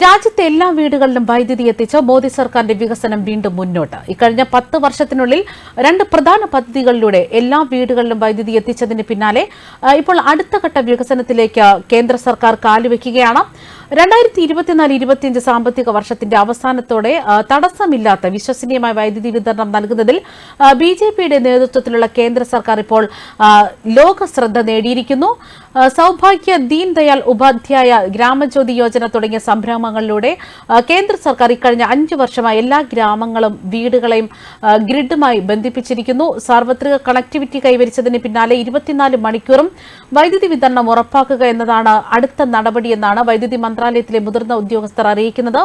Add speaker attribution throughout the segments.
Speaker 1: രാജ്യത്തെ എല്ലാ വീടുകളിലും വൈദ്യുതി എത്തിച്ച് മോദി സർക്കാരിന്റെ വികസനം വീണ്ടും മുന്നോട്ട്. ഇക്കഴിഞ്ഞ പത്ത് വർഷത്തിനുള്ളിൽ രണ്ട് പ്രധാന പദ്ധതികളിലൂടെ എല്ലാ വീടുകളിലും വൈദ്യുതി എത്തിച്ചതിന് പിന്നാലെ ഇപ്പോൾ അടുത്ത ഘട്ട വികസനത്തിലേക്ക് കേന്ദ്ര സർക്കാർ കാലുവെക്കുകയാണ്. രണ്ടായിരത്തി ഇരുപത്തിനാല് ഇരുപത്തിയഞ്ച് സാമ്പത്തിക വർഷത്തിന്റെ അവസാനത്തോടെ തടസ്സമില്ലാത്ത വിശ്വസനീയമായ വൈദ്യുതി വിതരണം നൽകുന്നതിൽ ബി നേതൃത്വത്തിലുള്ള കേന്ദ്ര സർക്കാർ ഇപ്പോൾ ലോക ശ്രദ്ധ നേടിയിരിക്കുന്നു. സൗഭാഗ്യ ദീൻ ദയാൽ ഉപാധ്യായ ഗ്രാമജ്യോതി യോജന തുടങ്ങിയ സംരംഭങ്ങളിലൂടെ കേന്ദ്ര സർക്കാർ ഇക്കഴിഞ്ഞ അഞ്ചു വർഷമായി എല്ലാ ഗ്രാമങ്ങളും വീടുകളെയും ഗ്രിഡുമായി ബന്ധിപ്പിച്ചിരിക്കുന്നു. സാർവത്രിക കണക്ടിവിറ്റി കൈവരിച്ചതിന് പിന്നാലെ ഇരുപത്തിനാല് മണിക്കൂറും വൈദ്യുതി വിതരണം ഉറപ്പാക്കുക എന്നതാണ് അടുത്ത നടപടിയെന്നാണ് വൈദ്യുതി മന്ത്രാലയത്തിലെ മുതിർന്ന ഉദ്യോഗസ്ഥർ അറിയിക്കുന്നത്.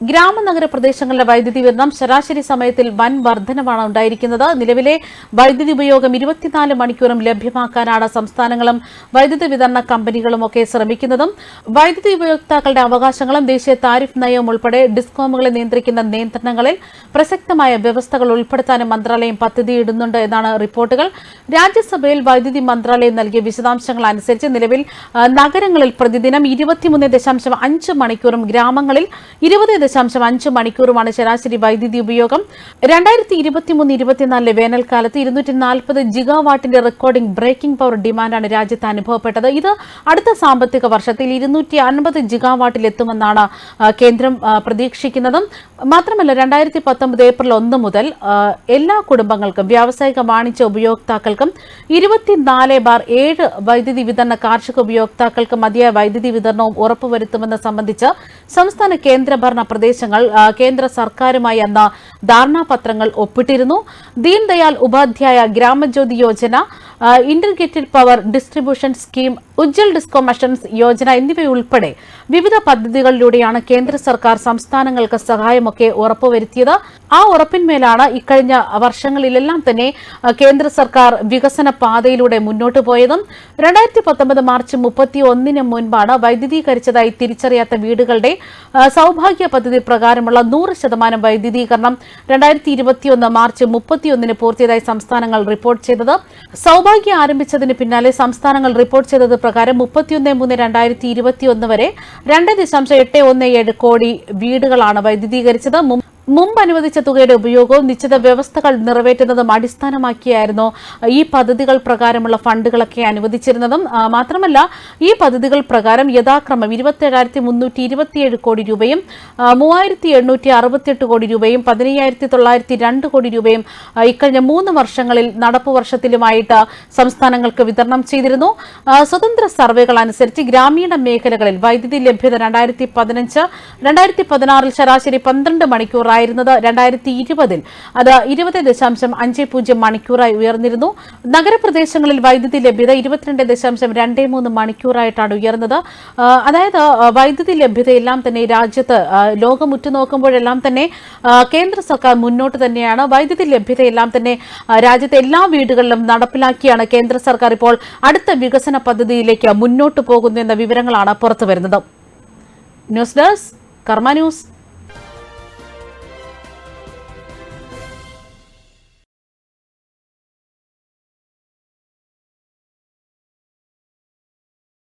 Speaker 1: ഗ്രാമനഗര പ്രദേശങ്ങളിലെ വൈദ്യുതി വിതരണം ശരാശരി സമയത്തിൽ വൻ വർധനമാണ് ഉണ്ടായിരിക്കുന്നത്. നിലവിലെ വൈദ്യുതി ഉപയോഗം ഇരുപത്തിനാല് മണിക്കൂറും ലഭ്യമാക്കാനാണ് സംസ്ഥാനങ്ങളും വൈദ്യുതി വിതരണ കമ്പനികളും ഒക്കെ ശ്രമിക്കുന്നതും. വൈദ്യുതി ഉപയോക്താക്കളുടെ അവകാശങ്ങളും ദേശീയ താരിഫ് നയവും ഉൾപ്പെടെ ഡിസ്കോമുകളെ നിയന്ത്രിക്കുന്ന നിയന്ത്രണങ്ങളിൽ പ്രസക്തമായ വ്യവസ്ഥകൾ ഉൾപ്പെടുത്താനും മന്ത്രാലയം പദ്ധതിയിടുന്നുണ്ട് എന്നാണ് റിപ്പോർട്ടുകൾ. രാജ്യസഭയിൽ വൈദ്യുതി മന്ത്രാലയം നൽകിയ വിശദാംശങ്ങൾ അനുസരിച്ച് നിലവിൽ നഗരങ്ങളിൽ പ്രതിദിനം ഇരുപത്തിമൂന്ന് ദശാംശം അഞ്ച് മണിക്കൂറും ഗ്രാമങ്ങളിൽ ഇരുപത് ദശാംശം അഞ്ച് മണിക്കൂറുമാണ് ശരാശരി വൈദ്യുതി ഉപയോഗം. രണ്ടായിരത്തി ഇരുപത്തിമൂന്ന് ഇരുപത്തിനാലിലെ വേനൽക്കാലത്ത് ഇരുന്നൂറ്റി നാൽപ്പത് ജിഗാവാട്ടിന്റെ റെക്കോർഡിംഗ് ബ്രേക്കിംഗ് പവർ ഡിമാൻഡാണ് രാജ്യത്ത് അനുഭവപ്പെട്ടത്. ഇത് അടുത്ത സാമ്പത്തിക വർഷത്തിൽ ഇരുന്നൂറ്റി അൻപത് ജിഗാവാട്ടിൽ എത്തുമെന്നാണ് കേന്ദ്രം പ്രതീക്ഷിക്കുന്നതും. മാത്രമല്ല രണ്ടായിരത്തി പത്തൊമ്പത് ഏപ്രിൽ ഒന്ന് മുതൽ എല്ലാ കുടുംബങ്ങൾക്കും വ്യാവസായിക വാണിജ്യ ഉപയോക്താക്കൾക്കും ഇരുപത്തിനാല് ബാർ ഏഴ് വൈദ്യുതി വിതരണ കാർഷിക ഉപയോക്താക്കൾക്ക് മതിയായ വൈദ്യുതി വിതരണവും ഉറപ്പുവരുത്തുമെന്ന് സംബന്ധിച്ച് സംസ്ഥാന കേന്ദ്രഭരണ പ്രദേശങ്ങൾ കേന്ദ്ര സർക്കാരുമായി അന്ന് ധാരണാപത്രങ്ങൾ ഒപ്പിട്ടിരുന്നു. ദീൻദയാൽ ഉപാധ്യായ ഗ്രാമജ്യോതി യോജന ആ, integrated power distribution scheme Ujjwal DISCOM Yojana എന്നിവയുൾപ്പെടെ വിവിധ പദ്ധതികളിലൂടെയാണ് കേന്ദ്ര സർക്കാർ സംസ്ഥാനങ്ങൾക്ക് സഹായമൊക്കെ ഉറപ്പുവരുത്തിയത്. ആ ഉറപ്പിന്മേലാണ് ഇക്കഴിഞ്ഞ വർഷങ്ങളിലെല്ലാം തന്നെ കേന്ദ്ര സർക്കാർ വികസന പാതയിലൂടെ മുന്നോട്ട് പോയതും. രണ്ടായിരത്തി പത്തൊമ്പത് മാർച്ച് മുപ്പത്തി ഒന്നിന് മുൻപാണ് വൈദ്യുതീകരിച്ചതായി തിരിച്ചറിയാത്ത വീടുകളുടെ സൌഭാഗ്യ സൗഭാഗ്യ പദ്ധതി പ്രകാരമുള്ള നൂറ് ശതമാനം വൈദ്യുതീകരണം രണ്ടായിരത്തി ഇരുപത്തിയൊന്ന് മാർച്ച് മുപ്പത്തിയൊന്നിന് പൂർത്തിയതായി സംസ്ഥാനങ്ങൾ റിപ്പോർട്ട് ചെയ്തത്. സൗഭാഗ്യ ആരംഭിച്ചതിന് പിന്നാലെ സംസ്ഥാനങ്ങൾ റിപ്പോർട്ട് ചെയ്തത് പ്രകാരം മുപ്പത്തിയൊന്ന് മൂന്ന് രണ്ടായിരത്തി ഇരുപത്തിയൊന്ന് വരെ രണ്ട് ദശാംശം എട്ട് ഒന്ന് ഏഴ് കോടി വീടുകളാണ് വൈദ്യുതീകരിച്ചത്. മുമ്പ് അനുവദിച്ച തുകയുടെ ഉപയോഗവും നിശ്ചിത വ്യവസ്ഥകൾ നിറവേറ്റുന്നതും അടിസ്ഥാനമാക്കിയായിരുന്നു ഈ പദ്ധതികൾ പ്രകാരമുള്ള ഫണ്ടുകളൊക്കെ അനുവദിച്ചിരുന്നതും. മാത്രമല്ല ഈ പദ്ധതികൾ പ്രകാരം യഥാക്രമം ഇരുപത്തേഴായിരത്തി കോടി രൂപയും മൂവായിരത്തി കോടി രൂപയും പതിനയ്യായിരത്തി കോടി രൂപയും ഇക്കഴിഞ്ഞ മൂന്ന് വർഷങ്ങളിൽ നടപ്പ് വർഷത്തിലുമായിട്ട് സംസ്ഥാനങ്ങൾക്ക് വിതരണം ചെയ്തിരുന്നു. സ്വതന്ത്ര സർവേകൾ അനുസരിച്ച് ഗ്രാമീണ മേഖലകളിൽ വൈദ്യുതി ലഭ്യത രണ്ടായിരത്തി പതിനഞ്ച് രണ്ടായിരത്തി ശരാശരി പന്ത്രണ്ട് മണിക്കൂറായിരുന്നത് രണ്ടായിരത്തി ഇരുപതിൽ അത് ഇരുപത് ദശാംശം അഞ്ച് പൂജ്യം മണിക്കൂറായി ഉയർന്നിരുന്നു. നഗരപ്രദേശങ്ങളിൽ വൈദ്യുതി ലഭ്യത ഇരുപത്തിരണ്ട് ദശാംശം രണ്ട് മൂന്ന് മണിക്കൂറായിട്ടാണ് ഉയർന്നത്. അതായത് വൈദ്യുതി ലഭ്യതയെല്ലാം തന്നെ രാജ്യത്ത് ലോകം ഉറ്റുനോക്കുമ്പോഴെല്ലാം തന്നെ കേന്ദ്ര സർക്കാർ മുന്നോട്ട് തന്നെയാണ്. വൈദ്യുതി ലഭ്യതയെല്ലാം തന്നെ രാജ്യത്തെ എല്ലാ വീടുകളിലും നടപ്പിലാക്കിയാണ് കേന്ദ്ര സർക്കാർ ഇപ്പോൾ അടുത്ത വികസന പദ്ധതിയിലേക്ക് മുന്നോട്ട് പോകുന്നു എന്ന വിവരങ്ങളാണ് പുറത്തുവരുന്നത്. News desk Karma news.